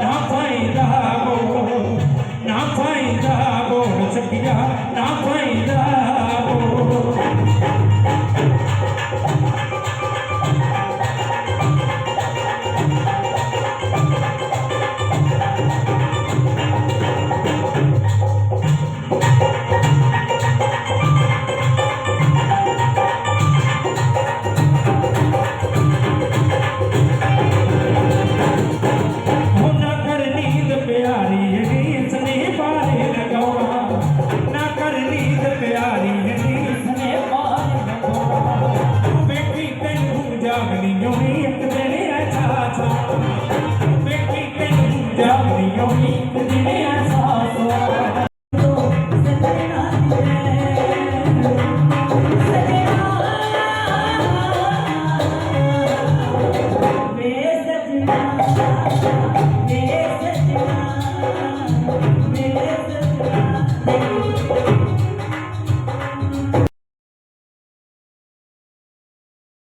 না পাই যাব না পাই যাব সখিয়া না পাই